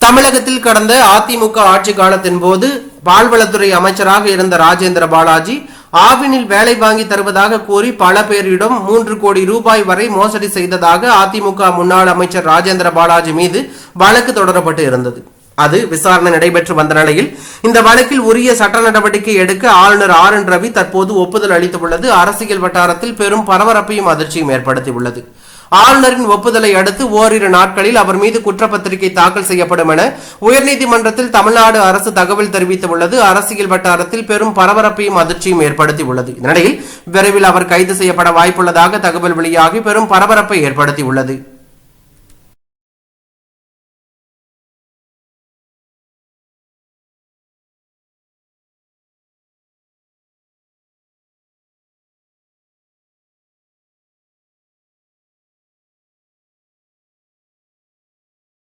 தமிழகத்தில் கடந்த அதிமுக ஆட்சி காலத்தின் போது பால்வளத்துறை அமைச்சராக இருந்த ராஜேந்திர பாலாஜி ஆவினில் வேலை வாங்கி தருவதாக கூறி பல பேரிடம் மூன்று கோடி ரூபாய் வரை மோசடி செய்ததாக அதிமுக முன்னாள் அமைச்சர் ராஜேந்திர பாலாஜி மீது வழக்கு தொடரப்பட்டு இருந்தது. அது விசாரணை நடைபெற்று வந்த நிலையில் இந்த வழக்கில் உரிய சட்ட நடவடிக்கை எடுக்க ஆளுநர் ஆர் என் ரவி தற்போது ஒப்புதல் அளித்துள்ளது. அரசியல் வட்டாரத்தில் பெரும் பரபரப்பையும் அதிர்ச்சியும் ஏற்படுத்தியுள்ளது. ஆளுநரின் ஒப்புதலை அடுத்து ஓரிரு நாட்களில் அவர் மீது குற்றப்பத்திரிகை தாக்கல் செய்யப்படும் என உயர்நீதிமன்றத்தில் தமிழ்நாடு அரசு தகவல் தெரிவித்துள்ளது. அரசியல் வட்டாரத்தில் பெரும் பரபரப்பையும் அதிர்ச்சியும் ஏற்படுத்தியுள்ளது. இந்நிலையில் விரைவில் அவர் கைது செய்யப்பட வாய்ப்புள்ளதாக தகவல் வெளியாகி பெரும் பரபரப்பை ஏற்படுத்தியுள்ளது.